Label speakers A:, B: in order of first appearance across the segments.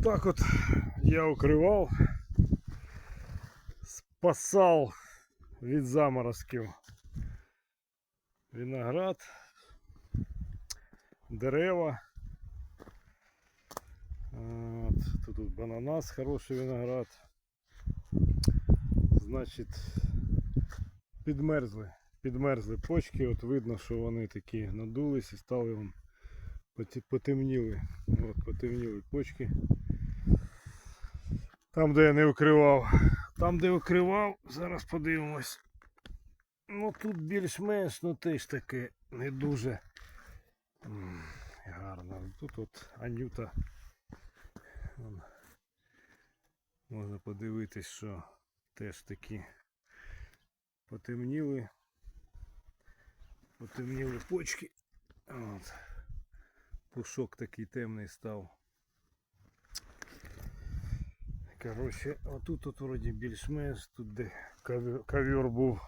A: Так от я укривав, спасав від заморозків виноград, дерева. От, тут, тут бананас, хороший виноград. Значить, підмерзли. Підмерзли почки, от видно, що вони такі надулись і стали поті- потемніли. От, потемніли почки. Там, де я не укривав. Там, де укривав, зараз подивимось. Ну тут більш-менш, ну теж таке не дуже гарно. Тут от Анюта. Вон. Можна подивитись, що теж такі потемніли. Потемніли почки. От. Пушок такий темний став. Коротше, отут тут вроді більш-менш, тут де ковер, був.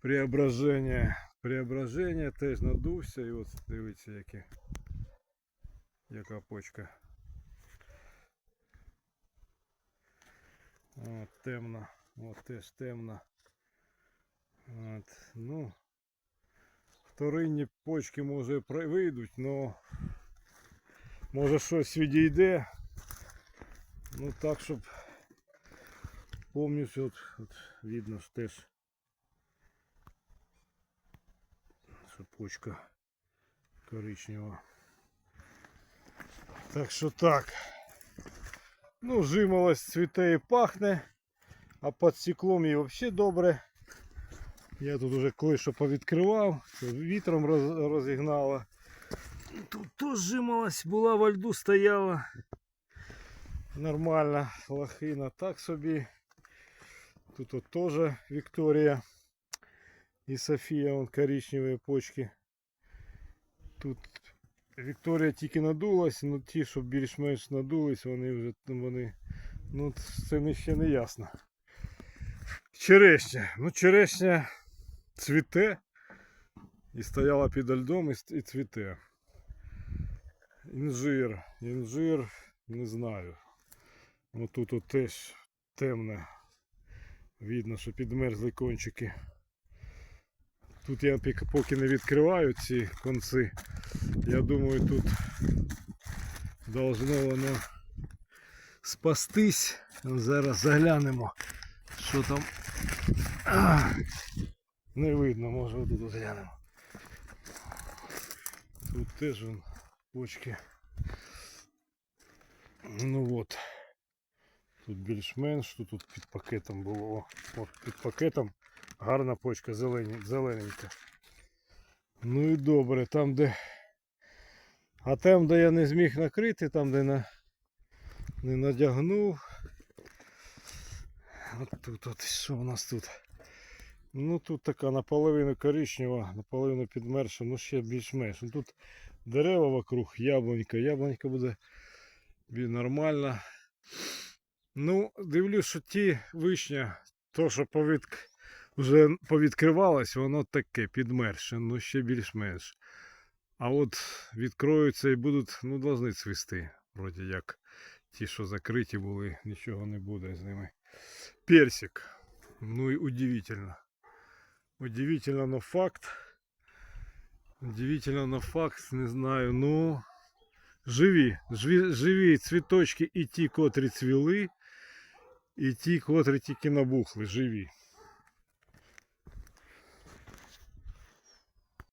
A: Преображення. Преображення теж надувся і от дивіться яке. Яка почка. От, темно. От теж темно. От, ну, вторинні почки може вийдуть, но може щось відійде. Ну так, щоб повністю от, от видно ж теж. Що почка коричнева. Так що так. Ну, жимолость цвіте і пахне, а під стеклом їй взагалі добре. Я тут уже кое-що повідкривав, вітром роз, розігнало. Тут теж жимолость була во льду стояла. Нормально, лохина так собі. Тут от теж Вікторія і Софія, вон коричневі почки. Тут Вікторія тільки надулась, ну ті, що більш-менш надулись, вони вже вони. Ну це ще не ясно. Черешня. Ну черешня цвіте і стояла під льдом і, цвіте. Інжир. Інжир не знаю. Ну тут от теж темне. Видно, що підмерзли кончики. Тут я поки не відкриваю ці конці. Я думаю, тут должно воно спастись. Зараз заглянемо, що там. Не видно, може тут глянемо. Тут теж вон почки. Ну от. Тут більш-менш, тут, тут під пакетом було. О, під пакетом гарна почка зелені, зелененька. Ну і добре, там де. А там, де я не зміг накрити, там де на... не надягнув. От тут от що у нас тут? Ну тут така наполовину коричнева, наполовину підмерша, ну ще більш-менш. Ну, тут дерева вокруг, яблунька. Яблунька буде нормально. Ну, дивлюсь, що ті вишня, то що повід... вже повідкривалось, воно таке підмерше, ну ще більш-менш. А от відкроються і будуть, ну, должны цвісти. Вроді як ті, що закриті були, нічого не буде з ними. Персик. Ну і удивительно. Удивительно, но факт. Удивительно, но факт, не знаю, ну. Живі, живі, живі цвіточки і ті, котрі цвіли, і ті, котрі тільки набухли, живі.